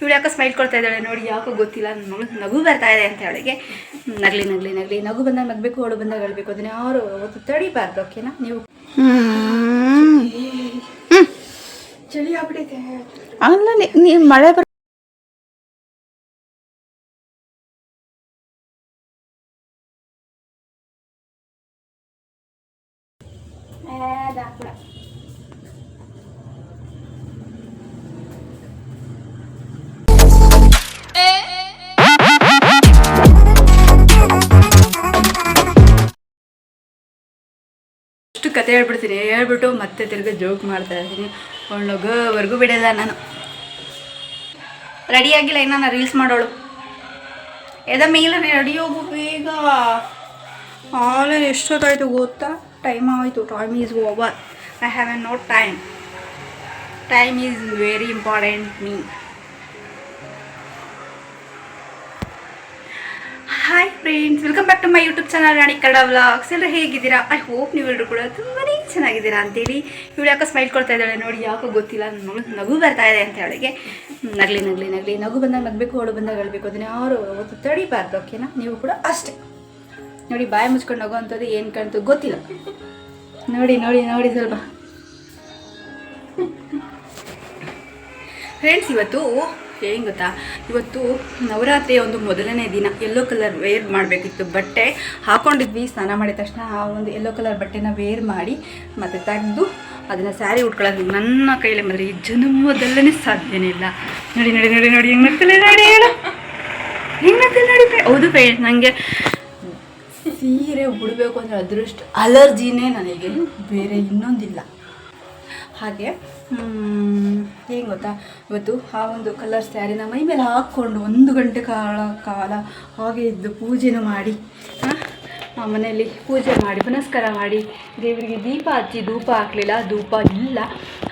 ಇವಳು ಯಾಕೆ ಸ್ಮೈಲ್ ಕೊಡ್ತಾ ಇದ್ದಾಳೆ? ನೋಡಿ ಯಾಕೋ ಗೊತ್ತಿಲ್ಲ. ನನ್ನ ಮಗಳು ನಗು ಬರ್ತಾ ಇದೆ ಅಂತ ಅವಳಿಗೆ ನಗಲಿ ನಗಲಿ ನಗಲಿ. ನಗು ಬಂದಾಗ ನಗಬೇಕು ಅವಳು ಬಂದಾಗ ಹೇಳ್ಬೇಕು. ಅದನ್ನ ಯಾರು ಅವತ್ತು ತಡಿಬಾರ್ದು ಓಕೆನಾ ನೀವು. ಚಳಿ ಆಗ್ಬಿಟ್ಟೈತೆ ಅಲ್ಲ ನೀವು ಮಳೆ ಕತೆ ಹೇಳ್ಬಿಡ್ತೀನಿ. ಹೇಳ್ಬಿಟ್ಟು ಮತ್ತೆ ತಿರ್ಗಿ ಜೋಕ್ ಮಾಡ್ತಾ ಇರ್ತೀನಿ ಅವಳು ನಗೋವರೆಗೂ ಬಿಡಲ್ಲ ನಾನು. ರೆಡಿ ಆಗಿಲ್ಲ ಇನ್ನ ನಾನು ರೀಲ್ಸ್ ಮಾಡೋಳು. ಎದ ಮೇಲೆ ರೆಡಿ ಹೋಗು ಬೇಗ. ಆಲೇ ಎಷ್ಟೊತ್ತಾಯ್ತು ಗೊತ್ತಾ? ಟೈಮ್ ಆಯಿತು. Time is over I have a no time time is very important me hi friends welcome back to my YouTube channel Rani Kannada vlogs ಎಲ್ಲರೂ ಹೇಗಿದ್ದೀರಾ? ಐ ಹೋಪ್ ನೀವೆಲ್ಲರೂ ಕೂಡ ತುಂಬಾ ಚೆನ್ನಾಗಿದ್ದೀರಾ ಅಂತೇಳಿ. ಇವಳು ಯಾಕೋ ಸ್ಮೈಲ್ ಕೊಡ್ತಾ ಇದ್ದಾಳೆ ನೋಡಿ, ಯಾಕೋ ಗೊತ್ತಿಲ್ಲ ನನ್ನ ನಗು ಬರ್ತಾ ಇದೆ ಅಂತ ಅವಳಿಗೆ ನಗಲಿ ನಗಲಿ ನಗಲಿ, ನಗು ಬಂದಾಗ ನಗಬೇಕು ಅವಳು ಬಂದಾಗ ಹೇಳಬೇಕು, ಅದನ್ನೇ ಯಾರು ಅವತ್ತು ತಡಿಬಾರ್ದು ಓಕೆನಾ ನೀವು ಕೂಡ ಅಷ್ಟೇ. ನೋಡಿ, ಬಾಯಿ ಮುಚ್ಕೊಂಡು ನಗು ಅಂಥದ್ದು ಏನು ಕಾಣ್ತು ಗೊತ್ತಿಲ್ಲ. ನೋಡಿ ನೋಡಿ ನೋಡಿ ಸ್ವಲ್ಪ. ಫ್ರೆಂಡ್ಸ್ ಇವತ್ತು ಏನು ಗೊತ್ತಾ? ಇವತ್ತು ನವರಾತ್ರಿಯ ಒಂದು ಮೊದಲನೇ ದಿನ. ಯೆಲ್ಲೋ ಕಲರ್ ವೇರ್ ಮಾಡಬೇಕಿತ್ತು. ಬಟ್ಟೆ ಹಾಕೊಂಡಿದ್ವಿ. ಸ್ನಾನ ಮಾಡಿದ ತಕ್ಷಣ ಆ ಒಂದು ಯೆಲ್ಲೋ ಕಲರ್ ಬಟ್ಟೆನ ವೇರ್ ಮಾಡಿ ಮತ್ತು ತೆಗೆದು ಅದನ್ನು ಸ್ಯಾರಿ ಉಟ್ಕೊಳ್ಳೋದು. ನನ್ನ ಕೈಯಲ್ಲಿ ಮಾತ್ರ ಈ ಜನ್ಮದಲ್ಲೇ ಸಾಧ್ಯನೇ ಇಲ್ಲ. ನೋಡಿ ನೋಡಿ ನೋಡಿ ನೋಡಿ, ಹೆಂಗೆ ನೋಡಿ ಹೇಳು. ಹೆಂಗೆ ನೋಡಿ ಹೌದು ಕೈ ನನಗೆ ಸೀರೆ ಉಡಬೇಕು ಅಂದರೆ ಅದೃಷ್ಟ. ಅಲರ್ಜಿನೇ ನನಗೆ ಬೇರೆ ಇನ್ನೊಂದಿಲ್ಲ. ಹಾಗೆ ಏನು ಗೊತ್ತಾ? ಇವತ್ತು ಆ ಒಂದು ಕಲರ್ ಸ್ಯಾರಿನ ಮೈ ಮೇಲೆ ಹಾಕ್ಕೊಂಡು ಒಂದು ಗಂಟೆ ಕಾಲ ಕಾಲ ಹಾಗೆ ಇದ್ದು ಪೂಜೆನೂ ಮಾಡಿ ಆ, ಮನೆಯಲ್ಲಿ ಪೂಜೆ ಮಾಡಿ ಪುನಸ್ಕಾರ ಮಾಡಿ ದೇವರಿಗೆ ದೀಪ ಹಚ್ಚಿ ಧೂಪ ಹಾಕಲಿಲ್ಲ ಧೂಪ ಇಲ್ಲ.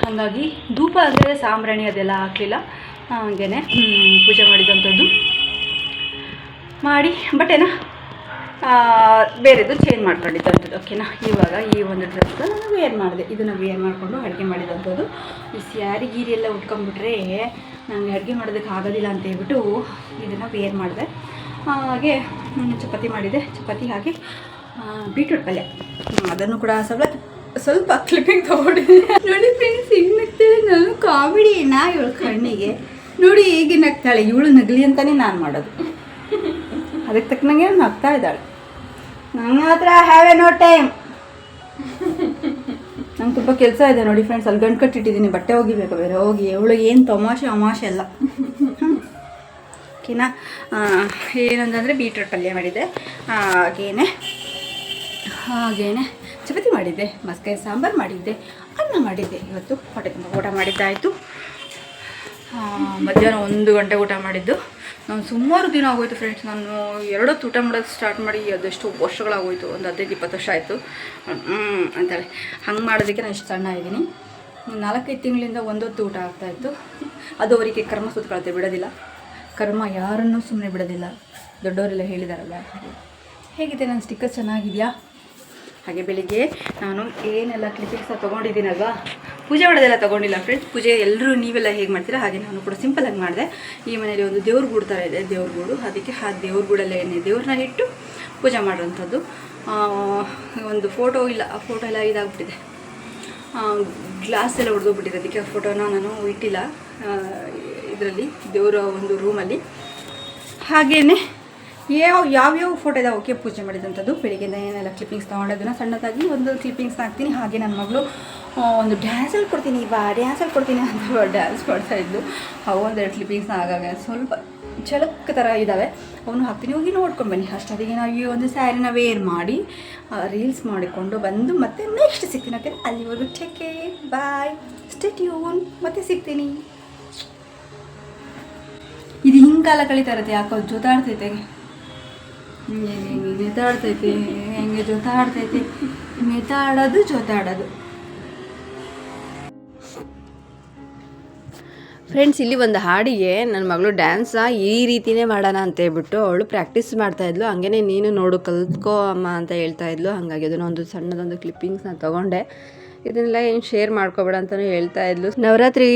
ಹಾಗಾಗಿ ಧೂಪ ಅಂದರೆ ಸಾಂಬ್ರಾಣಿ ಅದೆಲ್ಲ ಹಾಕಲಿಲ್ಲ. ಹಾಗೇ ಪೂಜೆ ಮಾಡಿದಂಥದ್ದು. ಮಾಡಿ ಆ, ಬೇರೆದು ಚೇಂಜ್ ಮಾಡ್ಕೊಂಡಿದ್ದಂಥದ್ದು ಓಕೆನಾ ಇವಾಗ ಈ ಒಂದು ಡ್ರೆಸ್ ನಾನು ವೇರ್ ಮಾಡಿದೆ. ಇದನ್ನು ವೇರ್ ಮಾಡಿಕೊಂಡು ಅಡುಗೆ ಮಾಡಿದಂಥದ್ದು. ಈ ಸ್ಯಾರಿ ಗೀರಿ ಎಲ್ಲ ಉಟ್ಕೊಂಡ್ಬಿಟ್ರೆ ನನಗೆ ಅಡುಗೆ ಮಾಡೋದಕ್ಕೆ ಆಗೋದಿಲ್ಲ ಅಂತ ಹೇಳ್ಬಿಟ್ಟು ಇದನ್ನು ವೇರ್ ಮಾಡಿದೆ. ಹಾಗೆ ನಾನು ಚಪಾತಿ ಮಾಡಿದೆ. ಚಪಾತಿ ಹಾಗೆ ಬೀಟ್ರೂಟ್ ಪಲ್ಯ. ಅದನ್ನು ಕೂಡ ಸ್ವಲ್ಪ ಸ್ವಲ್ಪ ಕ್ಲಿಪ್ಪಿಂಗ್ ತೊಗೊಂಡಿದ್ದೀನಿ ನೋಡಿ ಫ್ರೆಂಡ್ಸ್ ಹಿಂಗೆ ನಗ್ತಾಳೆ ನಾನು ಕಾಮಿಡಿನ ಇವಳು ಕಣ್ಣಿಗೆ. ನೋಡಿ, ಹೀಗೆ ನಗ್ತಾಳೆ. ಇವಳು ನಗಲಿ ಅಂತಲೇ ನಾನು ಮಾಡೋದು. ಅದಕ್ಕೆ ತಕ್ಕನಂಗೆ ನಗ್ತಾ ಇದ್ದಾಳೆ. ನನ್ನ ಹತ್ರ ಹ್ಯಾವ್ ಎ ನೋ ಟೈಮ್ ನಂಗೆ ತುಂಬ ಕೆಲಸ ಇದೆ ನೋಡಿ ಫ್ರೆಂಡ್ಸ್ ಅಲ್ಲಿ ಗಂಟು ಕಟ್ಟಿಟ್ಟಿದ್ದೀನಿ, ಬಟ್ಟೆ ಹೋಗಿಬೇಕು ಬೇರೆ ಹೋಗಿ, ಅವಳಿಗೆ ಏನು ತಮಾಷೆ, ಅಮಾಷೆ ಎಲ್ಲ. ಓಕೆನಾ ಏನಂತಂದರೆ ಬೀಟ್ರೂಟ್ ಪಲ್ಯ ಮಾಡಿದ್ದೆ. ಹಾಗೇನೆ ಹಾಗೇನೆ ಚಪಾತಿ ಮಾಡಿದ್ದೆ ಮಸ್ಕಾಯಿ ಸಾಂಬಾರು ಮಾಡಿದ್ದೆ, ಅನ್ನ ಮಾಡಿದ್ದೆ. ಇವತ್ತು ಹೊಟ್ಟೆ ತುಂಬ ಊಟ ಮಾಡಿದ್ದಾಯಿತು. ಮಧ್ಯಾಹ್ನ ಒಂದು ಗಂಟೆ ಊಟ ಮಾಡಿದ್ದು. ನಾನು ಸುಮಾರು ದಿನ ಆಗೋಯ್ತು ಫ್ರೆಂಡ್ಸ್ ನಾನು ಎರಡು ಊಟ ಮಾಡೋದು ಸ್ಟಾರ್ಟ್ ಮಾಡಿ ಅದೆಷ್ಟು ವರ್ಷಗಳಾಗೋಯ್ತು. ಒಂದು ಹದಿನೈದು, ಇಪ್ಪತ್ತು ವರ್ಷ ಆಯಿತು. ಅಂತೇಳಿ. ಹಂಗೆ ಮಾಡೋದಕ್ಕೆ ನಾನು ಇಷ್ಟು ಸಣ್ಣ ಇದ್ದೀನಿ ನಾಲ್ಕೈದು ತಿಂಗಳಿಂದ ಒಂದೊತ್ತು ಊಟ ಆಗ್ತಾಯಿತ್ತು ಅದು ಅವರಿಗೆ ಕರ್ಮ ಸುತ್ತಕೊಳ್ತೆ ಬಿಡೋದಿಲ್ಲ. ಕರ್ಮ ಯಾರನ್ನೂ ಸುಮ್ಮನೆ ಬಿಡೋದಿಲ್ಲ. ದೊಡ್ಡವರೆಲ್ಲ ಹೇಳಿದಾರಲ್ಲ. ಹಾಗೆ ಹೇಗಿದೆ ನನ್ನ ಸ್ಟಿಕ್ಕರ್ ಚೆನ್ನಾಗಿದೆಯಾ? ಹಾಗೆ ಬೆಳಿಗ್ಗೆ ನಾನು ಏನೆಲ್ಲ ಕ್ಲಿಪ್ಪಿಂಗ್ಸ್ ತೊಗೊಂಡಿದ್ದೀನಲ್ವಾ? ಪೂಜೆ ಮಾಡೋದೆಲ್ಲ ತೊಗೊಂಡಿಲ್ಲ ಫ್ರೆಂಡ್ಸ್ ಪೂಜೆ ಎಲ್ಲರೂ ನೀವೆಲ್ಲ ಹೇಗೆ ಮಾಡ್ತೀರಾ? ಹಾಗೆ ನಾನು ಕೂಡ ಸಿಂಪಲಾಗಿ ಮಾಡಿದೆ. ಈ ಮನೆಯಲ್ಲಿ ಒಂದು ದೇವ್ರ ಗೂಡು ಥರ ಇದೆ, ದೇವ್ರ ಗೂಡು. ಅದಕ್ಕೆ ಆ ದೇವ್ರ ಗೂಡಲ್ಲೇ ದೇವ್ರನ್ನ ಇಟ್ಟು ಪೂಜೆ ಮಾಡುವಂಥದ್ದು. ಒಂದು ಫೋಟೋ ಇಲ್ಲ, ಆ ಫೋಟೋ ಎಲ್ಲ ಇದಾಗ್ಬಿಟ್ಟಿದೆ. ಗ್ಲಾಸ್ ಎಲ್ಲ ಹೊಡೆದೋಗ್ಬಿಟ್ಟಿದೆ ಅದಕ್ಕೆ ಆ ಫೋಟೋನ ನಾನು ಇಟ್ಟಿಲ್ಲ. ಇದರಲ್ಲಿ, ದೇವರ ಒಂದು ರೂಮಲ್ಲಿ ಹಾಗೆಯೇ ಯಾವ ಯಾವ್ಯಾವ ಫೋಟೋ ಇದಾವೆ? ಓಕೆ, ಪೂಜೆ ಮಾಡಿದಂಥದ್ದು, ಬೆಳಿಗ್ಗೆ ಏನೆಲ್ಲ ಕ್ಲಿಪ್ಪಿಂಗ್ಸ್ ತೊಗೊಂಡೋದನ್ನ ಸಣ್ಣದಾಗಿ ಒಂದು ಕ್ಲಿಪ್ಪಿಂಗ್ಸ್ ಹಾಕ್ತೀನಿ. ಹಾಗೆ ನನ್ನ ಮಗಳು ಒಂದು ಡ್ಯಾನ್ಸಲ್ಲಿ ಕೊಡ್ತೀನಿ, ಬಾ ಡ್ಯಾನ್ಸಲ್ಲಿ ಕೊಡ್ತೀನಿ ಅಂತ ಡ್ಯಾನ್ಸ್ ಮಾಡ್ತಾ ಇದ್ದು ಅವು ಒಂದೆರಡು ಕ್ಲಿಪ್ಪಿಂಗ್ಸ್ ಆಗಾಗ ಸ್ವಲ್ಪ ಛಲಕ್ ಥರ ಇದ್ದಾವೆ ಅವನು ಹಾಕ್ತೀನಿ, ಹೋಗಿ ನೋಡ್ಕೊಂಡು ಬನ್ನಿ. ಅಷ್ಟೊತ್ತಿಗೆ ನಾವು ಈ ಒಂದು ಸ್ಯಾರಿನ ವೇರ್ ಮಾಡಿ ರೀಲ್ಸ್ ಮಾಡಿಕೊಂಡು ಬಂದು ಮತ್ತೆ ನೆಕ್ಸ್ಟ್ ಸಿಗ್ತೀನಿ ಅಂತ ಅಲ್ಲಿವರೆಗೂ ಟೇಕ್ ಬಾಯ್ ಸ್ಟೆಟ್ಯೂನ್ ಮತ್ತೆ ಸಿಗ್ತೀನಿ. ಇದು ಹಿಂಗಾಲ ಕಳೀತಾ ಇರುತ್ತೆ, ಯಾಕೋ ಜೊತಾಡ್ತೈತೆ ಹಿಂಗೆ ಹಿಂಗೆ ಮೆತಾಡ್ತೈತೆ, ಹೆಂಗೆ ಜೊತಾಡ್ತೈತಿ. ಮೆತಾಡೋದು ಜೊತಾಡೋದು. ಫ್ರೆಂಡ್ಸ್ ಇಲ್ಲಿ ಒಂದು ಹಾಡಿಗೆ ನನ್ನ ಮಗಳು ಡ್ಯಾನ್ಸ ಈ ರೀತಿನೇ ಮಾಡೋಣ ಅಂತ ಹೇಳ್ಬಿಟ್ಟು ಅವಳು ಪ್ರಾಕ್ಟೀಸ್ ಮಾಡ್ತಾ ಇದ್ಲು. ಹಂಗೆನೇ ನೀನು ನೋಡು ಕಲ್ತ್ಕೋ ಅಮ್ಮ ಅಂತ ಹೇಳ್ತಾ ಇದ್ಲು. ಹಾಗಾಗಿ ಅದನ್ನು ಒಂದು ಸಣ್ಣದೊಂದು ಕ್ಲಿಪ್ಪಿಂಗ್ಸ್ನ ತೊಗೊಂಡೆ. ಇದನ್ನೆಲ್ಲ ಏನು ಶೇರ್ ಮಾಡ್ಕೋಬೇಡ ಅಂತಲೂ ಹೇಳ್ತಾ ಇದ್ಲು. ನವರಾತ್ರಿ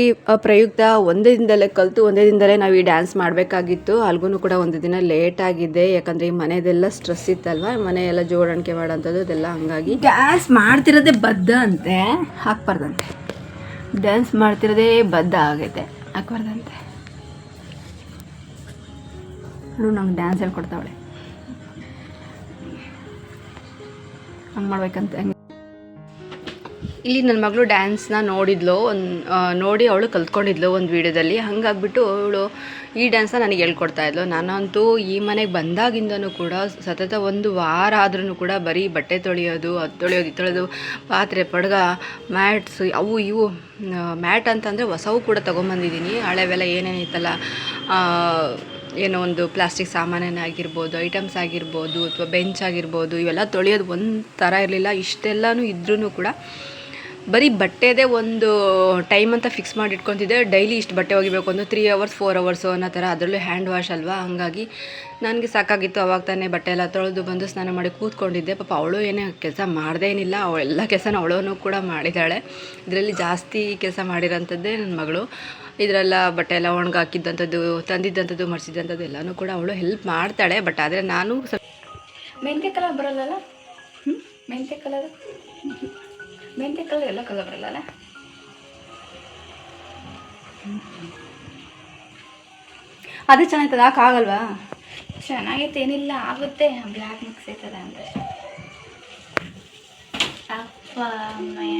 ಪ್ರಯುಕ್ತ ಒಂದೇ ದಿನದಲ್ಲೇ ಕಲಿತು, ಒಂದೇ ದಿನದಲ್ಲೇ ನಾವು ಈ ಡ್ಯಾನ್ಸ್ ಮಾಡಬೇಕಾಗಿತ್ತು. ಅಲ್ಗೂ ಕೂಡ ಒಂದು ದಿನ ಲೇಟ್ ಆಗಿದೆ. ಯಾಕಂದ್ರೆ ಈ ಮನೆದೆಲ್ಲ ಸ್ಟ್ರೆಸ್ ಇತ್ತಲ್ವಾ? ಮನೆಯೆಲ್ಲ ಜೋಡಣಿಕೆ ಮಾಡೋಂಥದ್ದು ಅದೆಲ್ಲ ಹಂಗಾಗಿ. ಡ್ಯಾನ್ಸ್ ಮಾಡ್ತಿರೋದೆ ಬದ್ಧ ಅಂತೆ. ಹಾಕ್ಬಾರ್ದಂತೆ. ಡ್ಯಾನ್ಸ್ ಮಾಡ್ತಿರೋದೇ ಬದ್ಧ ಆಗೈತೆ. ಹಾಕ್ಬಾರ್ದಂತೆ. ನೋಡು, ನಂಗೆ ಡ್ಯಾನ್ಸ್ ಹೇಳ್ಕೊಡ್ತಾವಳೆ. ಹಂಗೆ ಮಾಡ್ಬೇಕಂತ. ಇಲ್ಲಿ ನನ್ನ ಮಗಳು ಡ್ಯಾನ್ಸ್ನ ನೋಡಿದ್ಲು, ಒಂದು ನೋಡಿ ಅವಳು ಕಲ್ತ್ಕೊಂಡಿದ್ಲು ಒಂದು ವೀಡಿಯೋದಲ್ಲಿ. ಹಂಗಾಗ್ಬಿಟ್ಟು ಅವಳು ಈ ಡ್ಯಾನ್ಸ್ನ ನನಗೆ ಹೇಳ್ಕೊಡ್ತಾ ಇದ್ಲು. ನಾನಂತೂ ಈ ಮನೆಗೆ ಬಂದಾಗಿಂದನೂ ಕೂಡ ಸತತ ಒಂದು ವಾರ ಆದ್ರೂ ಕೂಡ ಬರೀ ಬಟ್ಟೆ ತೊಳೆಯೋದು, ಅದು ತೊಳೆಯೋದು ತೊಳೆಯೋದು, ಪಾತ್ರೆ, ಪಡ್ಗ, ಮ್ಯಾಟ್ಸ್, ಅವು ಇವು ಮ್ಯಾಟ್ ಅಂತಂದರೆ ಹೊಸವು ಕೂಡ ತೊಗೊಂಬಂದಿದ್ದೀನಿ. ಹಳೆವೆಲ್ಲ ಏನೇನಿತ್ತಲ್ಲ ಏನೋ ಒಂದು ಪ್ಲಾಸ್ಟಿಕ್ ಸಾಮಾನೇನ ಆಗಿರ್ಬೋದು, ಐಟಮ್ಸ್ ಆಗಿರ್ಬೋದು, ಅಥವಾ ಬೆಂಚ್ ಆಗಿರ್ಬೋದು, ಇವೆಲ್ಲ ತೊಳೆಯೋದು ಒಂದು ಥರ ಇರಲಿಲ್ಲ. ಇಷ್ಟೆಲ್ಲನೂ ಇದ್ರೂ ಕೂಡ ಬರೀ ಬಟ್ಟೆದೇ ಒಂದು ಟೈಮ್ ಅಂತ ಫಿಕ್ಸ್ ಮಾಡಿ ಇಟ್ಕೊತಿದ್ದೆ ಡೈಲಿ ಇಷ್ಟು ಬಟ್ಟೆ ಒಗಿಬೇಕು ಒಂದು ತ್ರೀ ಅವರ್ಸ್ ಫೋರ್ ಅವರ್ಸು ಅನ್ನೋ ಥರ. ಅದರಲ್ಲೂ ಹ್ಯಾಂಡ್ ವಾಶ್ ಅಲ್ವಾ? ಹಾಗಾಗಿ ನನಗೆ ಸಾಕಾಗಿತ್ತು ಅವಾಗ ತಾನೇ ಬಟ್ಟೆ ಎಲ್ಲ ತೊಳೆದು ಬಂದು ಸ್ನಾನ ಮಾಡಿ ಕೂತ್ಕೊಂಡಿದ್ದೆ. ಪಾಪ ಅವಳು ಏನೇ ಕೆಲಸ ಮಾಡದೇ ಏನಿಲ್ಲ. ಅವಳೆಲ್ಲ ಕೆಲಸನ ಅವಳೂ ಕೂಡ ಮಾಡಿದ್ದಾಳೆ. ಇದರಲ್ಲಿ ಜಾಸ್ತಿ ಕೆಲಸ ಮಾಡಿರೋಂಥದ್ದೇ ನನ್ನ ಮಗಳು. ಇದರೆಲ್ಲ ಬಟ್ಟೆ ಎಲ್ಲ ಒಣಗಾಕಿದ್ದಂಥದ್ದು ತಂದಿದ್ದಂಥದ್ದು ಮರ್ಸಿದ್ದಂಥದ್ದು ಎಲ್ಲನೂ ಕೂಡ ಅವಳು ಹೆಲ್ಪ್ ಮಾಡ್ತಾಳೆ. ಬಟ್ ಆದರೆ ನಾನು ಸ್ವಲ್ಪ ಮೆಂತ್ಯ ಕಲರ್ ಬರಲ್ಲಲ್ಲ? ಮೆಂತ್ಯ ಕಲರ್ ಮೆಂತ್ಯ ಕಲರ್ ಎಲ್ಲ ಕಲರ್ ಬರಲ್ಲಲ್ಲ ಅದು ಚೆನ್ನಾಯ್ತದ ಹಾಕಾಗಲ್ವಾ ಚೆನ್ನಾಗೈತೆ ಏನಿಲ್ಲ ಆಗುತ್ತೆ. ಬ್ಲ್ಯಾಕ್ ಮಿಕ್ಸ್ ಆಯ್ತದ ಅಂದರೆ. ಅಪ್ಪ ಅಮ್ಮಯ್ಯ.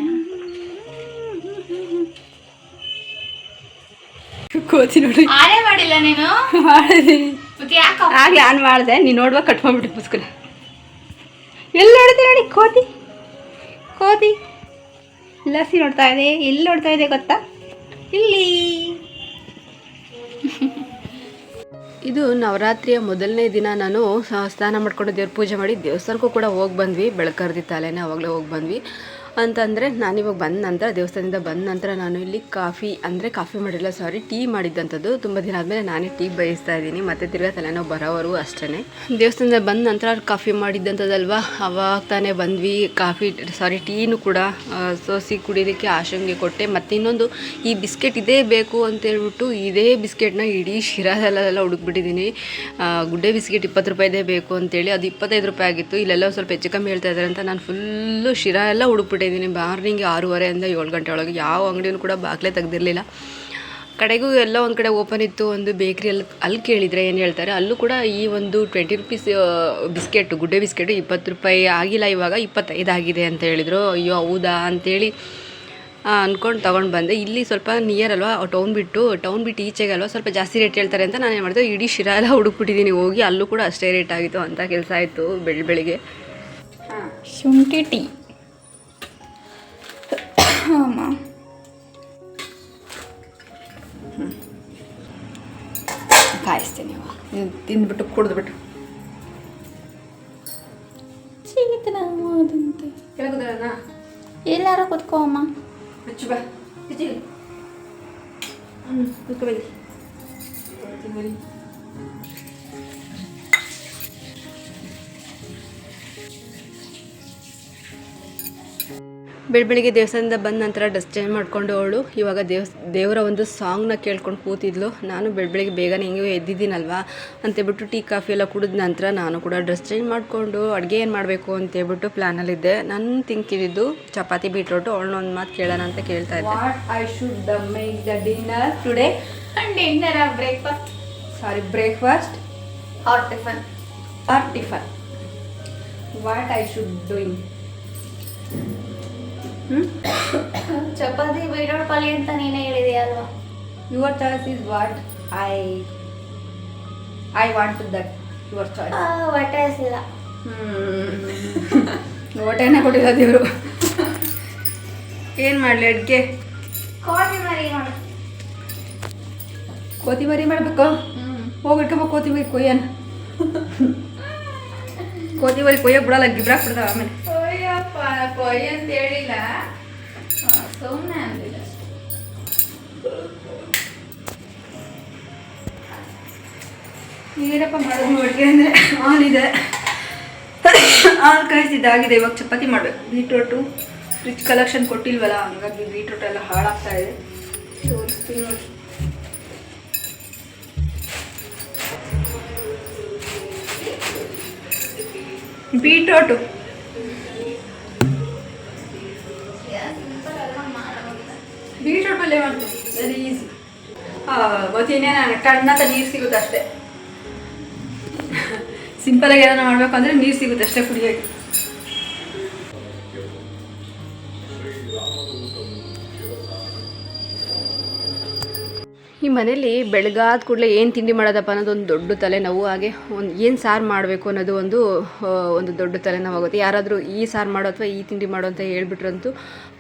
ಕೋತಿ ನೋಡಿ. ಆರೇ ಮಾಡಿಲ್ಲ ನೀನು? ಮಾಡಿದೀನಿ. ಆಗ್ಲೇ ಆನ್ ಮಾಡಿದೆ. ನೀನು ನೋಡುವಾಗ ಕಟ್ ಮಾಡ್ಬಿಟ್ಟು ಪುಸ್ತಕ ಎಲ್ಲಿ ನೋಡಿದೆ ನೋಡಿ ಕೋತಿ? ಕೋತಿ? ಲಸಿ ನೋಡ್ತಾ ಇದೆ. ಎಲ್ಲಿ ನೋಡ್ತಾ ಇದೆ ಗೊತ್ತಾ? ಇಲ್ಲಿ. ಇದು ನವರಾತ್ರಿಯ ಮೊದಲನೇ ದಿನ. ನಾನು ಸ್ನಾನ ಮಾಡ್ಕೊಂಡು ದೇವ್ರ ಪೂಜೆ ಮಾಡಿ ದೇವಸ್ಥಾನಕ್ಕೂ ಕೂಡ ಹೋಗಿ ಬಂದ್ವಿ. ಬೆಳಕರ್ದಿ ತಲೆನೇ ಅವಾಗಲೇ ಹೋಗಿ ಬಂದ್ವಿ. ಅಂತಂದರೆ ನಾನಿವಾಗ ಬಂದ ನಂತರ, ದೇವಸ್ಥಾನದಿಂದ ಬಂದ ನಂತರ ನಾನು ಇಲ್ಲಿ ಕಾಫಿ, ಅಂದರೆ ಕಾಫಿ ಮಾಡಿಲ್ಲ ಸಾರಿ ಟೀ ಮಾಡಿದ್ದಂಥದ್ದು ತುಂಬ ದಿನ ಆದಮೇಲೆ ನಾನೇ ಟೀ ಬಯಸ್ತಾ ಇದ್ದೀನಿ. ಮತ್ತು ತಿರ್ಗಾ ತಲೆನೋವು ಬರೋವರು ಅಷ್ಟೇ ದೇವಸ್ಥಾನದಿಂದ ಬಂದ ನಂತರ ಕಾಫಿ ಮಾಡಿದ್ದಂಥದ್ದಲ್ವಾ ಅವಾಗ ತಾನೇ ಬಂದ್ವಿ. ಕಾಫಿ ಸಾರಿ ಟೀನು ಕೂಡ ಸೋಸಿ ಕುಡಿಯೋದಕ್ಕೆ ಆಶಂಗೆ ಕೊಟ್ಟೆ. ಮತ್ತು ಇನ್ನೊಂದು, ಈ ಬಿಸ್ಕೆಟ್ ಇದೇ ಬೇಕು ಅಂತ ಹೇಳ್ಬಿಟ್ಟು ಇದೇ ಬಿಸ್ಕೆಟ್ನ ಇಡೀ ಶಿರಾದಲ್ಲೆಲ್ಲ ಹುಡುಕ್ಬಿಟ್ಟಿದ್ದೀನಿ. ಗುಡ್ಡೆ ಬಿಸ್ಕೆಟ್ ಇಪ್ಪತ್ತು ರೂಪಾಯಿದೇ ಬೇಕು ಅಂತೇಳಿ. ಅದು ಇಪ್ಪತ್ತೈದು ರೂಪಾಯಿ ಆಗಿತ್ತು. ಇಲ್ಲೆಲ್ಲ ಸ್ವಲ್ಪ ಹೆಚ್ಚು ಕಮ್ಮಿ ಹೇಳ್ತಾ ಇದ್ದಾರೆ ಅಂತ ನಾನು ಫುಲ್ಲು ಶಿರಾ ಎಲ್ಲ ಹುಡುಕ್ಬಿಟ್ಟಿದ್ದೀನಿ ಮಾರ್ನಿಂಗ್ ಆರೂವರೆಯಿಂದ ಏಳು ಗಂಟೆ ಒಳಗೆ. ಯಾವ ಅಂಗಡಿಯೂ ಕೂಡ ಬಾಗಿಲೇ ತೆಗ್ದಿರಲಿಲ್ಲ. ಕಡೆಗೂ ಎಲ್ಲ ಒಂದು ಕಡೆ ಓಪನ್ ಇತ್ತು ಒಂದು ಬೇಕ್ರಿ ಅಲ್ಲಿ ಅಲ್ಲಿ ಕೇಳಿದರೆ ಏನು ಹೇಳ್ತಾರೆ, ಅಲ್ಲೂ ಕೂಡ ಈ ಒಂದು ಟ್ವೆಂಟಿ ರುಪೀಸ್ ಬಿಸ್ಕೆಟು ಗುಡ್ಡೆ ಬಿಸ್ಕೆಟು ಇಪ್ಪತ್ತು ರೂಪಾಯಿ ಆಗಿಲ್ಲ, ಇವಾಗ ಇಪ್ಪತ್ತೈದು ಆಗಿದೆ ಅಂತ ಹೇಳಿದರು. ಅಯ್ಯೋ, ಹೌದಾ ಅಂತೇಳಿ ಅಂದ್ಕೊಂಡು ತೊಗೊಂಡು ಬಂದೆ. ಇಲ್ಲಿ ಸ್ವಲ್ಪ ನಿಯರ್ ಅಲ್ವಾ ಟೌನ್ ಬಿಟ್ಟು ಟೌನ್ ಬಿಟ್ಟು ಈಚೆಗೆ ಅಲ್ವಾ, ಸ್ವಲ್ಪ ಜಾಸ್ತಿ ರೇಟ್ ಹೇಳ್ತಾರೆ ಅಂತ ನಾನು ಏನು ಮಾಡಿದೆ, ಇಡೀ ಶಿರಾ ಎಲ್ಲ ಹುಡುಕ್ಬಿಟ್ಟಿದ್ದೀನಿ ಹೋಗಿ, ಅಲ್ಲೂ ಕೂಡ ಅಷ್ಟೇ ರೇಟ್ ಆಗಿತ್ತು ಅಂತ ಕೆಲಸ ಆಯಿತು ಬೆಳ ಬೆಳಿಗ್ಗೆ ಶುಂಠಿ ಟೀ. ಅಮ್ಮ ಕಾಯಿಸ್ತೀನಿ ನೀವು. ತಿಂದ್ಬಿಟ್ಟು ಕುಡಿದ್ಬಿಟ್ಟು. ಎಲ್ಲಾರ ಕೂತ್ಕೋ ಅಮ್ಮ. ಬೆಳಿಗ್ಗೆ ದೇವಸ್ಥಾನದಿಂದ ಬಂದ ನಂತರ ಡ್ರೆಸ್ ಚೇಂಜ್ ಮಾಡಿಕೊಂಡು ಅವಳು ಇವಾಗ ದೇವ್ ದೇವರ ಒಂದು ಸಾಂಗ್ನ ಕೇಳ್ಕೊಂಡು ಕೂತಿದ್ಲು. ನಾನು ಬೆಳ ಬೆಳಿಗ್ಗೆ ಬೇಗನೆ ಹಿಂಗೆ ಎದ್ದಿದ್ದೀನಲ್ವಾ ಅಂತೇಳ್ಬಿಟ್ಟು ಟೀ ಕಾಫಿ ಎಲ್ಲ ಕುಡಿದ ನಂತರ ನಾನು ಕೂಡ ಡ್ರೆಸ್ ಚೇಂಜ್ ಮಾಡಿಕೊಂಡು ಅಡುಗೆ ಏನು ಮಾಡಬೇಕು ಅಂತೇಳ್ಬಿಟ್ಟು ಪ್ಲ್ಯಾನಲ್ಲಿದ್ದೆ ನಾನು ತಿಂಕಿದ್ದು ಚಪಾತಿ ಬೀಟ್ರೋಟು ಅವಳನ್ನ ಒಂದು ಮಾತು ಕೇಳೋಣ ಅಂತ ಕೇಳ್ತಾ ಇದ್ದೆ. I should make the dinner today dinner breakfast sorry breakfast or tiffin or tiffin what I should doing chapati beetroot ಪಲ್ಯ ಅಂತ ನೀನೇ ಹೇಳಿದೆಯಾ ಅಲ್ವಾ? Your choice is what I I want that your choice ಹೊಟ್ಟೆ ಹಸಿಲ್ಲ. ಹೊಟ್ಟೆನೇ ಕೊಟ್ಟಿಲ್ಲ ದೇವರು ಏನು ಮಾಡಲಿ ಅಡುಗೆ? ಕೋಟಿ ಮರಿ ಮಾಡು. ಕೋತಿಮರಿ ಮಾಡಬೇಕು? ಹೋಗಿ ಇಟ್ಕೊಬೇಕು ಕೋತಿಮರಿ ಕೊಯ್ಯನ. ಕೋತಿಮರಿ ಕೊಯ್ಯಕ್ಕೆ ಬಿಡಲ್ಲ ಗಿಬ್ರಾಕ್ ಬಿಡ್ತಾವ ಆಮೇಲೆ. ಕೊಯ್ ಅಂತ ಹೇಳಿಲ್ಲ. ಸುಮ್ಮನೆ ಅಂದಿಲ್ಲ ಏನಪ್ಪ ಮಾಡೋದು ಅಡುಗೆ ಅಂದರೆ ಆನ್ ಇದೆ. ಹಾಲು ಕಾಯಿಸಿದ್ದಾಗಿದೆ ಇವಾಗ ಚಪಾತಿ ಮಾಡಬೇಕು. ಬೀಟ್ರೋಟು ಫ್ರಿಜ್ ಕಲೆಕ್ಷನ್ ಕೊಟ್ಟಿಲ್ವಲ್ಲ, ಹಂಗಾಗಿ ಬೀಟ್ರೋಟ್ ಎಲ್ಲ ಹಾಳಾಗ್ತಾ ಇದೆ. ತೋರಿಸ್ತೀನಿ ನೋಡಿ ಬೀಟ್ರೋಟು ಪಲ್ಯ ಮಾಡ್ತೀನಿ ವೆರಿ ಈಸಿ ಗೊತ್ತಿನೇ ನಾನು ಕಣ್ಣಂತ ನೀರು ಸಿಗುತ್ತೆ ಅಷ್ಟೇ. ಸಿಂಪಲಾಗಿ ಏನಾದ್ರು ಮಾಡಬೇಕು ಅಂದರೆ ನೀರು ಸಿಗುತ್ತೆ ಅಷ್ಟೇ ಕುಡಿಯೋಕ್ಕೆ. ಈ ಮನೇಲಿ ಬೆಳಗಾದ ಕೂಡಲೇ ಏನು ತಿಂಡಿ ಮಾಡೋದಪ್ಪ ಅನ್ನೋದು ಒಂದು ದೊಡ್ಡ ತಲೆನೋವು, ಹಾಗೆ ಒಂದು ಏನು ಸಾರು ಮಾಡಬೇಕು ಅನ್ನೋದು ಒಂದು ಒಂದು ದೊಡ್ಡ ತಲೆನೋವಾಗುತ್ತೆ. ಯಾರಾದರೂ ಈ ಸಾರು ಮಾಡೋ ಅಥವಾ ಈ ತಿಂಡಿ ಮಾಡೋ ಅಂತ ಹೇಳ್ಬಿಟ್ರಂತೂ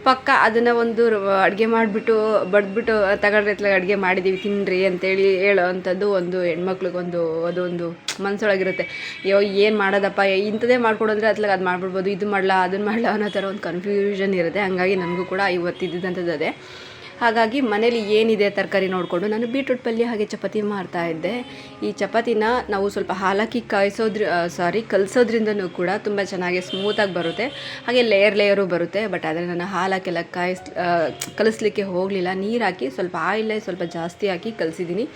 ಪಕ್ಕ ಅದನ್ನು ಒಂದು ಅಡುಗೆ ಮಾಡಿಬಿಟ್ಟು ಬಡ್ದ್ಬಿಟ್ಟು ಅತ್ಲಾಗ ಅಡುಗೆ ಮಾಡಿದ್ದೀವಿ ತಿನ್ನಿರಿ ಅಂತೇಳಿ ಹೇಳೋ ಅಂಥದ್ದು ಒಂದು ಹೆಣ್ಮಕ್ಳಿಗೊಂದು ಅದೊಂದು ಮನಸ್ಸೊಳಗಿರುತ್ತೆ ಅಯ್ಯೋ, ಏನು ಮಾಡೋದಪ್ಪ ಇಂಥದ್ದೇ ಮಾಡ್ಕೊಡಂದ್ರೆ ಅತ್ಲಾಗ ಅದು ಮಾಡ್ಬಿಡ್ಬೋದು, ಇದು ಮಾಡಲ್ಲ ಅದನ್ನು ಮಾಡಲ್ಲ ಅನ್ನೋ ಥರ ಒಂದು ಕನ್ಫ್ಯೂಷನ್ ಇರುತ್ತೆ. ಹಾಗಾಗಿ ನನಗೂ ಕೂಡ ಇವತ್ತು ಇದ್ದಿದ್ದಂಥದ್ದು ಅದೇ. ಹಾಗಾಗಿ ಮನೇಲಿ ಏನಿದೆ ತರಕಾರಿ ನೋಡಿಕೊಂಡು ನಾನು ಬೀಟ್ರೂಟ್ ಪಲ್ಯ ಹಾಗೆ ಚಪಾತಿ ಮಾಡ್ತಾ ಇದ್ದೆ. ಈ ಚಪಾತಿನ ನಾವು ಸ್ವಲ್ಪ ಹಾಲಾಕಿ ಕಾಯಿಸೋದ್ರ ಸಾರಿ ಕಲಿಸೋದ್ರಿಂದನೂ ಕೂಡ ತುಂಬ ಚೆನ್ನಾಗಿ ಸ್ಮೂತಾಗಿ ಬರುತ್ತೆ. ಹಾಗೆ ಲೇಯರ್ ಲೇಯರು ಬರುತ್ತೆ ಬಟ್ ಆದರೆ ನಾನು ಹಾಲಾಕೆಲ್ಲ ಕಾಯಿಸ್ ಕಲಿಸ್ಲಿಕ್ಕೆ ಹೋಗಲಿಲ್ಲ. ನೀರು ಹಾಕಿ ಸ್ವಲ್ಪ ಆಯಿಲೇ ಸ್ವಲ್ಪ ಜಾಸ್ತಿ ಹಾಕಿ ಕಲಿಸಿದ್ದೀನಿ.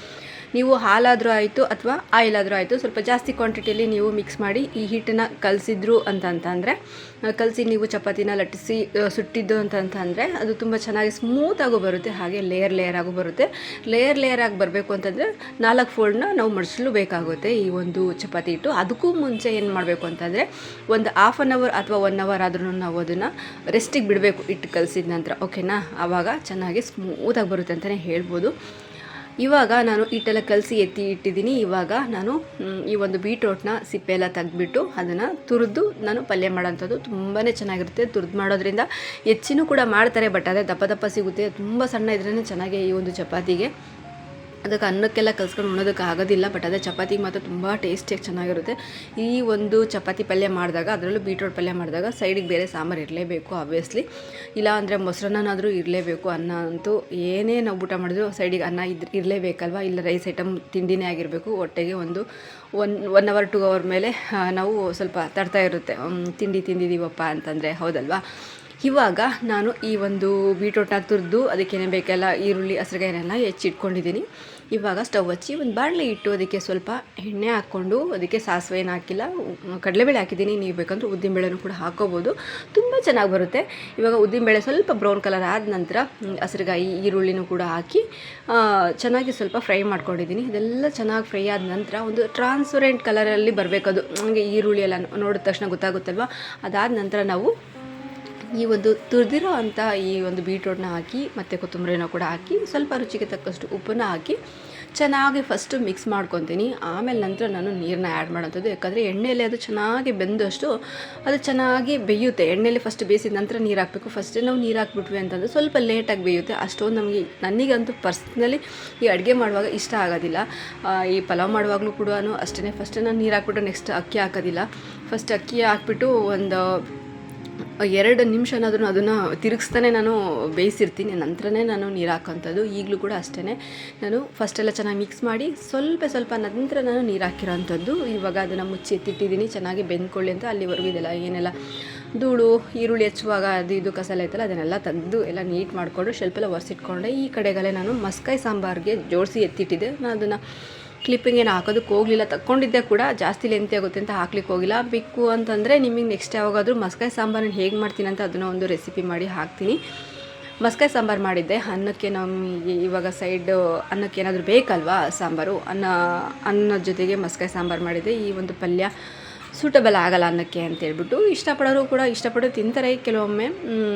ನೀವು ಹಾಲಾದರೂ ಆಯಿತು ಅಥವಾ ಆಯಿಲ್ ಆದರೂ ಆಯಿತು, ಸ್ವಲ್ಪ ಜಾಸ್ತಿ ಕ್ವಾಂಟಿಟಿಯಲ್ಲಿ ನೀವು ಮಿಕ್ಸ್ ಮಾಡಿ ಈ ಹಿಟ್ಟನ್ನ ಕಲಸಿದ್ರು ಅಂತಂತಂದರೆ ಕಲಸಿ ನೀವು ಚಪಾತಿನ ಲಟ್ಟಿಸಿ ಸುಟ್ಟಿದ್ದು ಅಂತಂತಂದರೆ ಅದು ತುಂಬ ಚೆನ್ನಾಗಿ ಸ್ಮೂತಾಗೂ ಬರುತ್ತೆ, ಹಾಗೆ ಲೇಯರ್ ಲೇಯರ್ ಆಗು ಬರುತ್ತೆ. ಲೇಯರ್ ಲೇಯರ್ ಆಗಿ ಬರಬೇಕು ಅಂತಂದರೆ ನಾಲ್ಕು ಫೋಲ್ಡ್ನ ನಾವು ಮಡಿಸಲು ಬೇಕಾಗುತ್ತೆ ಈ ಒಂದು ಚಪಾತಿ ಹಿಟ್ಟು. ಅದಕ್ಕೂ ಮುಂಚೆ ಏನು ಮಾಡಬೇಕು ಅಂತಂದರೆ ಒಂದು ಹಾಫ್ ಆನ್ ಅವರ್ ಅಥವಾ ಒನ್ ಅವರ್ ಆದ್ರೂ ನಾವು ಅದನ್ನು ರೆಸ್ಟಿಗೆ ಬಿಡಬೇಕು ಹಿಟ್ಟು ಕಲಸಿದ ನಂತರ. ಓಕೆನಾ ಆವಾಗ ಚೆನ್ನಾಗಿ ಸ್ಮೂತಾಗಿ ಬರುತ್ತೆ ಅಂತಲೇ ಹೇಳ್ಬೋದು. ಇವಾಗ ನಾನು ಹಿಟ್ಟೆಲ್ಲ ಕಲಸಿ ಎತ್ತಿ ಇಟ್ಟಿದ್ದೀನಿ. ಇವಾಗ ನಾನು ಈ ಒಂದು ಬೀಟ್ರೋಟ್ನ ಸಿಪ್ಪೆ ಎಲ್ಲ ತೆಗೆದ್ಬಿಟ್ಟು ಅದನ್ನು ತುರಿದು ನಾನು ಪಲ್ಯ ಮಾಡೋಂಥದ್ದು ತುಂಬಾ ಚೆನ್ನಾಗಿರುತ್ತೆ. ತುರಿದು ಮಾಡೋದ್ರಿಂದ ಹೆಚ್ಚಿನೂ ಕೂಡ ಮಾಡ್ತಾರೆ, ಬಟ್ ಅದೇ ದಪ್ಪ ದಪ್ಪ ಸಿಗುತ್ತೆ. ತುಂಬ ಸಣ್ಣ ಇದ್ರೇ ಚೆನ್ನಾಗಿ ಈ ಒಂದು ಚಪಾತಿಗೆ ಅದಕ್ಕೆ ಅನ್ನಕ್ಕೆಲ್ಲ ಕಲ್ಸ್ಕೊಂಡು ಉಣೋದಕ್ಕೆ ಆಗೋದಿಲ್ಲ ಬಟ್ ಅದೇ ಚಪಾತಿಗೆ ಮಾತ್ರ ತುಂಬ ಟೇಸ್ಟಿಯಾಗಿ ಚೆನ್ನಾಗಿರುತ್ತೆ. ಈ ಒಂದು ಚಪಾತಿ ಪಲ್ಯ ಮಾಡಿದಾಗ, ಅದರಲ್ಲೂ ಬೀಟ್ರೋಟ್ ಪಲ್ಯ ಮಾಡಿದಾಗ ಸೈಡಿಗೆ ಬೇರೆ ಸಾಂಬಾರು ಇರಲೇಬೇಕು ಆಬ್ವಿಯಸ್ಲಿ ಇಲ್ಲ ಅಂದರೆ ಮೊಸರನ್ನಾದರೂ ಇರಲೇಬೇಕು, ಅನ್ನ ಅಂತೂ ಏನೇ ನಾವು ಊಟ ಮಾಡಿದ್ರು ಸೈಡಿಗೆ ಅನ್ನ ಇದ್, ಇರಲೇಬೇಕಲ್ವ? ಇಲ್ಲ ರೈಸ್ ಐಟಮ್ ತಿಂಡಿನೇ ಆಗಿರಬೇಕು ಹೊಟ್ಟೆಗೆ ಒಂದು one one hour two hour ಮೇಲೆ ನಾವು ಸ್ವಲ್ಪ ತಡ್ತಾ ಇರುತ್ತೆ ತಿಂಡಿ ತಿಂದಿದ್ದೀವಪ್ಪ ಅಂತಂದರೆ, ಹೌದಲ್ವಾ? ಇವಾಗ ನಾನು ಈ ಒಂದು ಬೀಟ್ರೋಟ್ನ ತುರಿದು ಅದಕ್ಕೇನೆ ಬೇಕೆಲ್ಲ, ಈರುಳ್ಳಿ ಹಸಿರುಗಾಯನ್ನೆಲ್ಲ ಹೆಚ್ಚಿಟ್ಕೊಂಡಿದ್ದೀನಿ. ಇವಾಗ ಸ್ಟವ್ ಹಚ್ಚಿ ಒಂದು ಬಾಣಲೆ ಇಟ್ಟು ಅದಕ್ಕೆ ಸ್ವಲ್ಪ ಎಣ್ಣೆ ಹಾಕ್ಕೊಂಡು ಅದಕ್ಕೆ ಸಾಸಿವೆ ಏನು ಹಾಕಿಲ್ಲ ಕಡಲೆಬೇಳೆ ಹಾಕಿದ್ದೀನಿ. ನೀವು ಬೇಕಂದ್ರೆ ಉದ್ದಿನಬೇಳೆನೂ ಕೂಡ ಹಾಕೋಬೋದು ತುಂಬ ಚೆನ್ನಾಗಿ ಬರುತ್ತೆ. ಇವಾಗ ಉದ್ದಿನಬೇಳೆ ಸ್ವಲ್ಪ ಬ್ರೌನ್ ಕಲರ್ ಆದ ನಂತರ ಹಸಿರುಗಾಯಿ, ಈರುಳ್ಳಿನೂ ಕೂಡ ಹಾಕಿ ಚೆನ್ನಾಗಿ ಸ್ವಲ್ಪ ಫ್ರೈ ಮಾಡ್ಕೊಂಡಿದ್ದೀನಿ. ಇದೆಲ್ಲ ಚೆನ್ನಾಗಿ ಫ್ರೈ ಆದ ನಂತರ ಒಂದು ಟ್ರಾನ್ಸ್ಪರೆಂಟ್ ಕಲರಲ್ಲಿ ಬರಬೇಕದು. ಹಂಗೆ ಈರುಳ್ಳಿ ಎಲ್ಲ ನೋಡಿದ ತಕ್ಷಣ ಗೊತ್ತಾಗುತ್ತಲ್ವ? ಅದಾದ ನಂತರ ನಾವು ಈ ಒಂದು ತುರಿದಿರೋ ಅಂಥ ಈ ಒಂದು ಬೀಟ್ರೋಟ್ನ ಹಾಕಿ ಮತ್ತು ಕೊತ್ತಂಬರಿನ ಕೂಡ ಹಾಕಿ ಸ್ವಲ್ಪ ರುಚಿಗೆ ತಕ್ಕಷ್ಟು ಉಪ್ಪನ್ನ ಹಾಕಿ ಚೆನ್ನಾಗಿ ಫಸ್ಟು ಮಿಕ್ಸ್ ಮಾಡ್ಕೊತೀನಿ. ಆಮೇಲೆ ನಂತರ ನಾನು ನೀರನ್ನ ಆ್ಯಡ್ ಮಾಡೋಂಥದ್ದು. ಯಾಕಂದರೆ ಎಣ್ಣೆಯಲ್ಲಿ ಅದು ಚೆನ್ನಾಗಿ ಬೆಂದಷ್ಟು ಅದು ಚೆನ್ನಾಗಿ ಬೇಯುತ್ತೆ. ಎಣ್ಣೆಯಲ್ಲಿ ಫಸ್ಟ್ ಬೇಯಿಸಿದ ನಂತರ ನೀರು ಹಾಕಬೇಕು. ಫಸ್ಟ್ ನಾವು ನೀರು ಹಾಕ್ಬಿಟ್ವಿ ಅಂತಂದರೆ ಸ್ವಲ್ಪ ಲೇಟಾಗಿ ಬೇಯುತ್ತೆ. ಅಷ್ಟೊಂದು ನಮಗೆ ನನಗಂತೂ ಪರ್ಸ್ನಲಿ ಈ ಅಡುಗೆ ಮಾಡುವಾಗ ಇಷ್ಟ ಆಗೋದಿಲ್ಲ. ಈ ಪಲಾವ್ ಮಾಡುವಾಗಲೂ ಕೂಡ ಅಷ್ಟೇ ಫಸ್ಟ್ ನಾನು ನೀರು ಹಾಕ್ಬಿಟ್ಟು ನೆಕ್ಸ್ಟ್ ಅಕ್ಕಿ ಹಾಕೋದಿಲ್ಲ. ಫಸ್ಟ್ ಅಕ್ಕಿ ಹಾಕ್ಬಿಟ್ಟು ಒಂದು ಎರಡು ನಿಮಿಷನಾದ್ರೂ ಅದನ್ನು ತಿರುಗಿಸ್ತಾನೆ ನಾನು ಬೇಯಿಸಿರ್ತೀನಿ. ನಂತರನೇ ನಾನು ನೀರು ಹಾಕೋಂಥದ್ದು ಈಗಲೂ ಕೂಡ ಅಷ್ಟೇ ನಾನು ಫಸ್ಟೆಲ್ಲ ಚೆನ್ನಾಗಿ ಮಿಕ್ಸ್ ಮಾಡಿ ಸ್ವಲ್ಪ ಸ್ವಲ್ಪ ನಂತರ ನಾನು ನೀರು ಹಾಕಿರೋಂಥದ್ದು ಇವಾಗ ಅದನ್ನು ಮುಚ್ಚಿ ಎತ್ತಿಟ್ಟಿದ್ದೀನಿ. ಚೆನ್ನಾಗಿ ಬೆಂದ್ಕೊಳ್ಳಿ ಅಂತ ಅಲ್ಲಿವರೆಗೂ ಇದೆಲ್ಲ ಏನೆಲ್ಲ ಧೂಳು, ಈರುಳ್ಳಿ ಹೆಚ್ಚುವಾಗ ಅದು ಇದು ಕಸಲ ಐತಲ್ಲ, ಅದನ್ನೆಲ್ಲ ತೆಗೆದು ಎಲ್ಲ ನೀಟ್ ಮಾಡಿಕೊಂಡು ಶೆಲ್ಫೆಲ್ಲ ಒರೆಸಿಟ್ಕೊಂಡೆ. ಈ ಕಡೆಗಲೇ ನಾನು ಮಸ್ಕಾಯಿ ಸಾಂಬಾರಿಗೆ ಜೋಡಿಸಿ ಎತ್ತಿಟ್ಟಿದ್ದೆ. ನಾನು ಅದನ್ನು ಕ್ಲಿಪ್ಪಿಂಗ್ ಏನು ಹಾಕೋದಕ್ಕೆ ಹೋಗಲಿಲ್ಲ. ತಕ್ಕೊಂಡಿದ್ದೆ ಕೂಡ. ಜಾಸ್ತಿ ಲೆಂತಿ ಆಗುತ್ತೆ ಅಂತ ಹಾಕ್ಲಿಕ್ಕೆ ಹೋಗಿಲ್ಲ. ಬಿಕ್ಕು ಅಂತಂದರೆ ನಿಮಗೆ ನೆಕ್ಸ್ಟ್ ಯಾವಾಗಾದರೂ ಮಸ್ಕಾಯಿ ಸಾಂಬಾರನ್ನ ಹೇಗೆ ಮಾಡ್ತೀನಿ ಅಂತ ಅದನ್ನು ಒಂದು ರೆಸಿಪಿ ಮಾಡಿ ಹಾಕ್ತೀನಿ. ಮಸ್ಕಾಯಿ ಸಾಂಬಾರು ಮಾಡಿದ್ದೆ. ಅನ್ನಕ್ಕೆ ನಮಗೆ ಇವಾಗ ಸೈಡು ಅನ್ನಕ್ಕೆ ಏನಾದರೂ ಬೇಕಲ್ವಾ ಸಾಂಬಾರು? ಅನ್ನ, ಅನ್ನದ ಜೊತೆಗೆ ಮಸ್ಕಾಯಿ ಸಾಂಬಾರು ಮಾಡಿದ್ದೆ. ಈ ಒಂದು ಪಲ್ಯ ಸೂಟಬಲ್ ಆಗಲ್ಲ ಅನ್ನಕ್ಕೆ ಅಂತೇಳ್ಬಿಟ್ಟು ಇಷ್ಟಪಡೋರು ಕೂಡ ಇಷ್ಟಪಟ್ಟು ತಿಂತಾರೆ. ಕೆಲವೊಮ್ಮೆ